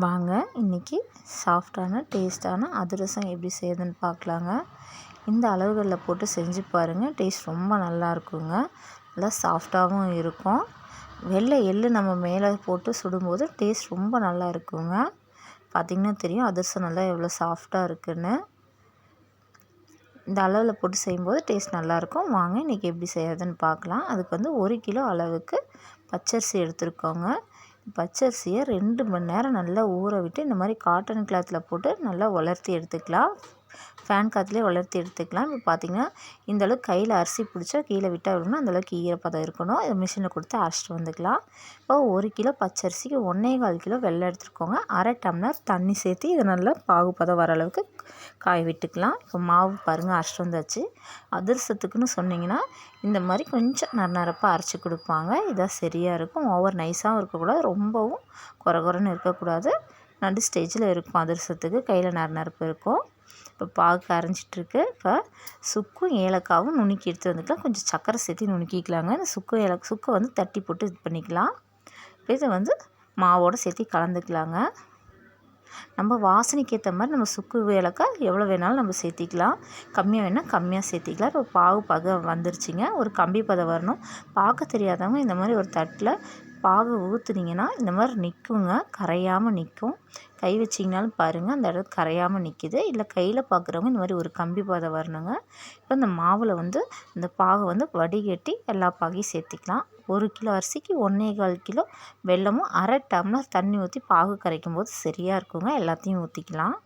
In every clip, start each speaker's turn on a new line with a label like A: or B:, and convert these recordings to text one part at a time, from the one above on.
A: வாங்க இன்றைக்கி சாஃப்டான டேஸ்ட்டான அதிரசம் எப்படி செய்யுதுன்னு பார்க்கலாங்க. இந்த அளவுகளில் போட்டு செஞ்சு பாருங்கள் டேஸ்ட் ரொம்ப நல்லா இருக்குங்க. நல்லா சாஃப்டாகவும் இருக்கும். வெள்ளை எள்ளு நம்ம மேலே போட்டு சுடும்போது டேஸ்ட் ரொம்ப நல்லா இருக்குங்க. பார்த்திங்கன்னா தெரியும் அதிரசம் நல்லா எவ்வளோ சாஃப்டாக இருக்குன்னு. இந்த அளவில் போட்டு செய்யும்போது டேஸ்ட் நல்லாயிருக்கும் வாங்க இன்றைக்கி எப்படி செய்யறதுன்னு பார்க்கலாம். அதுக்கு வந்து ஒரு கிலோ அளவுக்கு பச்சரிசி எடுத்துருக்கோங்க. பச்சரிசியை ரெண்டு மணி நேரம் நல்லா ஊற விட்டு இந்த மாதிரி காட்டன் கிளாத்தில் போட்டு நல்லா உலர்த்தி எடுத்துக்கலாம். ஃபேன் காற்றுலேயே வளர்த்தி எடுத்துக்கலாம். இப்போ பார்த்திங்கன்னா இந்தளவுக்கு கையில் அரிசி பிடிச்சா கீழே விட்டால் விடணும் அந்தளவுக்கு ஈரப்பதம் இருக்கணும். இதை மிஷினில் கொடுத்து அரைச்சிட்டு வந்துக்கலாம். இப்போ ஒரு கிலோ பச்சரிசிக்கு ஒன்றே கால் கிலோ வெள்ளை எடுத்துருக்கோங்க. அரை டம்ளர் தண்ணி சேர்த்து இதை நல்லா பாகுபதம் வர அளவுக்கு காய விட்டுக்கலாம். இப்போ மாவு பாருங்கள் அரைச்சிட்டு வந்தாச்சு. அதிரசத்துக்குன்னு சொன்னிங்கன்னா இந்த மாதிரி கொஞ்சம் நரநரப்பாக அரைச்சி கொடுப்பாங்க. இதான் சரியாக இருக்கும். ஓவர் நைஸாகவும் இருக்கக்கூடாது. ரொம்பவும் குறை குறைன்னு இருக்கக்கூடாது. நடு ஸ்டேஜில் இருக்கும். அதிரசத்துக்கு கையில் நரநரப்பு இருக்கும். இப்போ பாகு கரைஞ்சிட்ருக்கு இப்போ சுக்கும் ஏலக்காவும் நுணுக்கி எடுத்து வந்துக்கலாம். கொஞ்சம் சர்க்கரை சேர்த்து நுணுக்கிக்கலாங்க. இந்த சுக்கு ஏல சுக்கை வந்து தட்டி போட்டு இது பண்ணிக்கலாம். இப்போ இதை வந்து மாவோடு சேர்த்து கலந்துக்கலாங்க. நம்ம வாசனைக்கு ஏற்ற மாதிரி நம்ம சுக்கு ஏலக்காய் எவ்வளோ வேணாலும் நம்ம சேர்த்திக்கலாம். கம்மியாக வேணால் கம்மியாக சேர்த்திக்கலாம். இப்போ பாகு பக வந்துருச்சுங்க. ஒரு கம்பி பதம் வரணும். பார்க்க தெரியாதவங்க இந்த மாதிரி ஒரு தட்டில் பாகு ஊற்றுனீங்கன்னா இந்த மாதிரி நிற்குங்க கரையாமல் நிற்கும் கை வச்சிங்கனாலும் பாருங்கள் அந்த இடத்துல கரையாமல் நிற்கிது இல்லை கையில் பார்க்குறவங்க இந்த மாதிரி ஒரு கம்பி பாதை வரணுங்க. இப்போ இந்த மாவில் வந்து இந்த பாகை வந்து வடிகட்டி எல்லா பாகையும் சேர்த்திக்கலாம். ஒரு கிலோ அரிசிக்கு ஒன்றே கால் கிலோ வெல்லமும் அரை டம்ளர் தண்ணி ஊற்றி பாகு கரைக்கும் போது சரியாக இருக்குங்க. எல்லாத்தையும் ஊற்றிக்கலாம்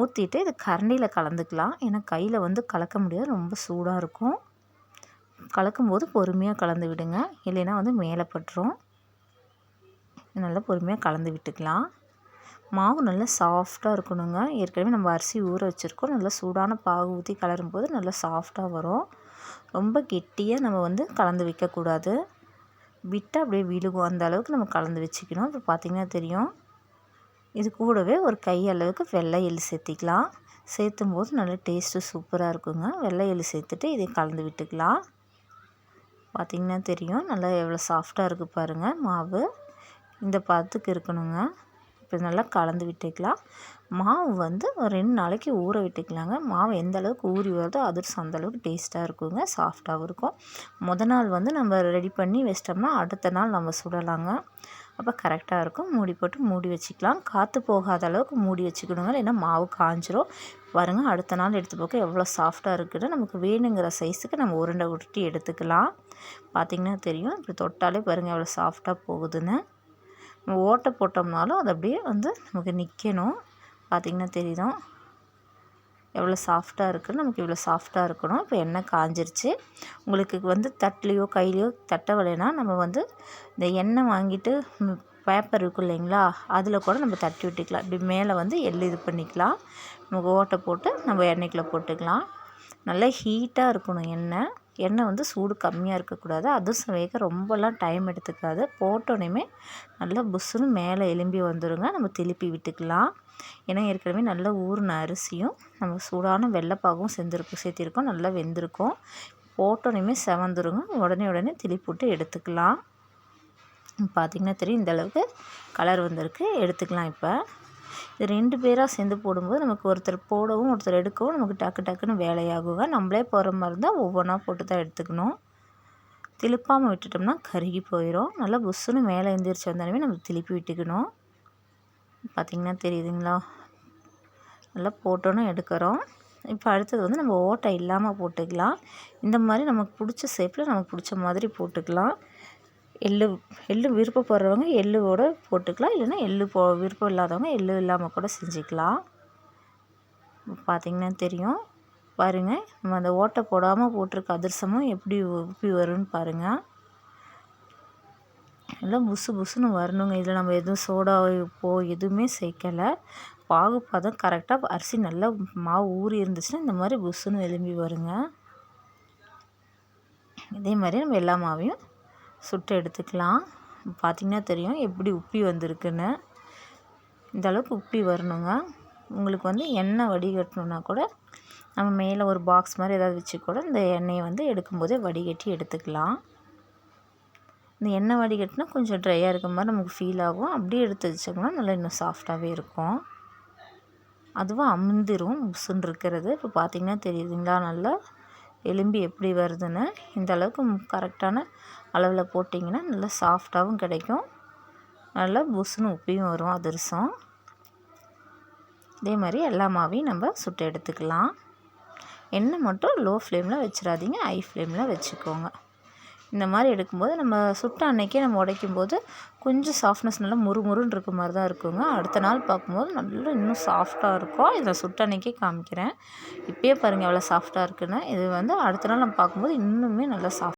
A: ஊற்றிட்டு இது கரண்டியில் கலந்துக்கலாம். ஏன்னா கையில் வந்து கலக்க முடியாது. ரொம்ப சூடாக இருக்கும். கலக்கும்போது பொறுமையாக கலந்து விடுங்க. இல்லைன்னா வந்து மேலே பட்டுரும். நல்லா பொறுமையாக கலந்து விட்டுக்கலாம். மாவு நல்லா சாஃப்டாக இருக்கணுங்க. ஏற்கனவே நம்ம அரிசி ஊற வச்சுருக்கோம். நல்லா சூடான பாகு ஊற்றி கலரும் போது நல்லா சாஃப்டாக வரும். ரொம்ப கெட்டியாக நம்ம வந்து கலந்து வைக்கக்கூடாது விட்டால் அப்படியே விழுகும். அந்த அளவுக்கு நம்ம கலந்து வச்சுக்கணும். இப்போ பார்த்திங்கன்னா தெரியும். இது கூடவே ஒரு கை அளவுக்கு வெள்ளை எள் சேர்த்திக்கலாம். சேர்த்தும் போது நல்லா டேஸ்ட்டு சூப்பராக இருக்குங்க. வெள்ளை எள் சேர்த்துட்டு இதை கலந்து விட்டுக்கலாம். பார்த்திங்கன்னா தெரியும். நல்லா எவ்வளோ சாஃப்டாக இருக்குது பாருங்கள் மாவு. இந்த பதத்துக்கு இருக்கணுங்க. இப்போ நல்லா கலந்து விட்டுக்கலாம். மாவு வந்து ஒரு ரெண்டு நாளைக்கு ஊற விட்டுக்கலாங்க. மாவு எந்த அளவுக்கு ஊறி வருதோ அது அந்த அளவுக்கு டேஸ்ட்டாக இருக்குங்க. சாஃப்டாகவும் இருக்கும். முத நாள் வந்து நம்ம ரெடி பண்ணி வச்சிட்டோம்னா அடுத்த நாள் நம்ம சுடலாங்க. அப்போ கரெக்டாக இருக்கும். மூடி போட்டு மூடி வச்சுக்கலாம். காற்று போகாத அளவுக்கு மூடி வச்சுக்கணுங்க. இல்லைன்னா மாவு காஞ்சிரும். பாருங்கள் அடுத்த நாள் எடுத்து போக்க எவ்வளோ சாஃப்டாக இருக்குன்னு நமக்கு வேணுங்கிற சைஸுக்கு நம்ம உருண்டை உருட்டி எடுத்துக்கலாம். பார்த்திங்கன்னா தெரியும். இப்படி தொட்டாலே பாருங்கள் எவ்வளோ சாஃப்டாக போகுதுன்னு. ஓட்டை போட்டோம்னாலும் அது அப்படியே வந்து நமக்கு நிற்கணும் பார்த்திங்கன்னா தெரியுதும் எவ்வளோ சாஃப்டாக இருக்குன்னு நமக்கு இவ்வளோ சாஃப்டாக இருக்கணும். இப்போ எண்ணெய் காஞ்சிருச்சு. உங்களுக்கு வந்து தட்டுலேயோ கையிலையோ தட்ட நம்ம வந்து இந்த எண்ணெய் வாங்கிட்டு பேப்பர் இருக்கும் இல்லைங்களா? அதில் கூட நம்ம தட்டி விட்டுக்கலாம். இப்படி மேலே வந்து எள் இது பண்ணிக்கலாம். நமக்கு ஓட்டை போட்டு நம்ம எண்ணெய்க்குள்ளே போட்டுக்கலாம். நல்லா ஹீட்டாக இருக்கணும் எண்ணெய். எண்ணெய் வந்து சூடு கம்மியாக இருக்கக்கூடாது. அதுவும் வேக ரொம்பலாம் டைம் எடுத்துக்காது. போட்டோன்னே நல்லா புஷ்ஷுன்னு மேலே எலும்பி வந்துடுங்க நம்ம திருப்பி விட்டுக்கலாம். ஏன்னா ஏற்கனவே நல்லா ஊறின அரிசியும் நம்ம சூடான வெள்ளைப்பாகவும் செஞ்சுருக்கோம் சேர்த்திருக்கோம். நல்லா வெந்திருக்கும். போட்டோனையுமே செவந்துருங்க. உடனே உடனே திருப்பி விட்டு எடுத்துக்கலாம். பார்த்திங்கன்னா தெரியும். இந்தளவுக்கு கலர் வந்திருக்கு. எடுத்துக்கலாம் இப்போ. இது ரெண்டு பேராக சேர்ந்து போடும்போது நமக்கு ஒருத்தர் போடவும் ஒருத்தர் எடுக்கவும் நமக்கு டக்கு டக்குன்னு வேலையாகுங்க. நம்மளே போகிற மாதிரி இருந்தால் ஒவ்வொன்றா போட்டு தான் எடுத்துக்கணும். திருப்பாமல் விட்டுட்டோம்னா கருகி போயிடும் நல்லா புஷ்ஷுன்னு மேலே எந்திரிச்சு வந்தாலுமே நம்ம திருப்பி விட்டுக்கணும். பார்த்திங்கன்னா தெரியுதுங்களா? நல்லா போட்டோன்னு எடுக்கிறோம். இப்போ அடுத்தது வந்து நம்ம ஓட்டை இல்லாமல் போட்டுக்கலாம். இந்த மாதிரி நமக்கு பிடிச்ச ஷேப்பில் நமக்கு பிடிச்ச மாதிரி போட்டுக்கலாம். எள்ளு எள்ளு விருப்பப்படுறவங்க எள்ளோட போட்டுக்கலாம். இல்லைன்னா எள்ளு போ விருப்பம் இல்லாதவங்க எள்ளு இல்லாமல் கூட செஞ்சுக்கலாம். பார்த்திங்கன்னா தெரியும். பாருங்கள் நம்ம அந்த ஓட்டை போடாமல் போட்டிருக்க அதிரசமும் எப்படி உப்பி வரும்னு பாருங்கள் எல்லாம் புசு புசுன்னு வரணுங்க. இதில் நம்ம எதுவும் சோடா உப்போ எதுவுமே சேர்க்கலை. பாகு பதம் கரெக்டாக அரிசி நல்லா மாவு ஊறி இருந்துச்சுன்னா இந்த மாதிரி புசுன்னு எலும்பி வருங்க. இதே மாதிரி நம்ம எல்லா மாவையும் சுட்டு எடுத்துக்கலாம். பார்த்திங்கன்னா தெரியும் எப்படி உப்பி வந்திருக்குன்னு. இந்த அளவுக்கு உப்பி வரணுங்க. உங்களுக்கு வந்து எண்ணெய் வடிகட்டணுன்னா கூட நம்ம மேலே ஒரு பாக்ஸ் மாதிரி ஏதாவது வச்சு கூட இந்த எண்ணெயை வந்து எடுக்கும்போதே வடிகட்டி எடுத்துக்கலாம். இந்த எண்ணெய் வடிகட்டினா கொஞ்சம் ட்ரையாக இருக்க மாதிரி நமக்கு ஃபீல் ஆகும். அப்படியே எடுத்து வச்சோம்னா நல்லா இன்னும் சாஃப்டாகவே இருக்கும். அதுவும் அமுந்திரும் முசுன்னு இருக்கிறது இப்போ பார்த்தீங்கன்னா தெரியுதுங்களா? நல்லா எலும்பி எப்படி வருதுன்னு இந்த அளவுக்கு கரெக்டான அளவில் போட்டிங்கன்னா நல்லா சாஃப்டாகவும் கிடைக்கும். நல்லா புசுன்னு உப்பியும் வரும் அதிரசம். இதே மாதிரி எல்லா மாவையும் நம்ம சுட்டு எடுத்துக்கலாம். எண்ணெய் மட்டும் லோ ஃப்ளேமில் வச்சிடாதீங்க ஹை ஃப்ளேமில் வச்சுக்கோங்க. இந்த மாதிரி எடுக்கும்போது நம்ம சுட்ட அன்னைக்கே நம்ம உடைக்கும் போது கொஞ்சம் சாஃப்ட்னஸ் நல்லா முறுமுறுன்னு இருக்க மாதிரி தான் இருக்குங்க. அடுத்த நாள் பார்க்கும்போது நல்லா இன்னும் சாஃப்டாக இருக்கும் இதை சுட்ட அன்னைக்கே காமிக்கிறேன். இப்போயே பாருங்கள் எவ்வளோ சாஃப்டாக இருக்குன்னு. இது வந்து அடுத்த நாள் நம்ம பார்க்கும்போது இன்னுமே நல்லா சாஃப்ட்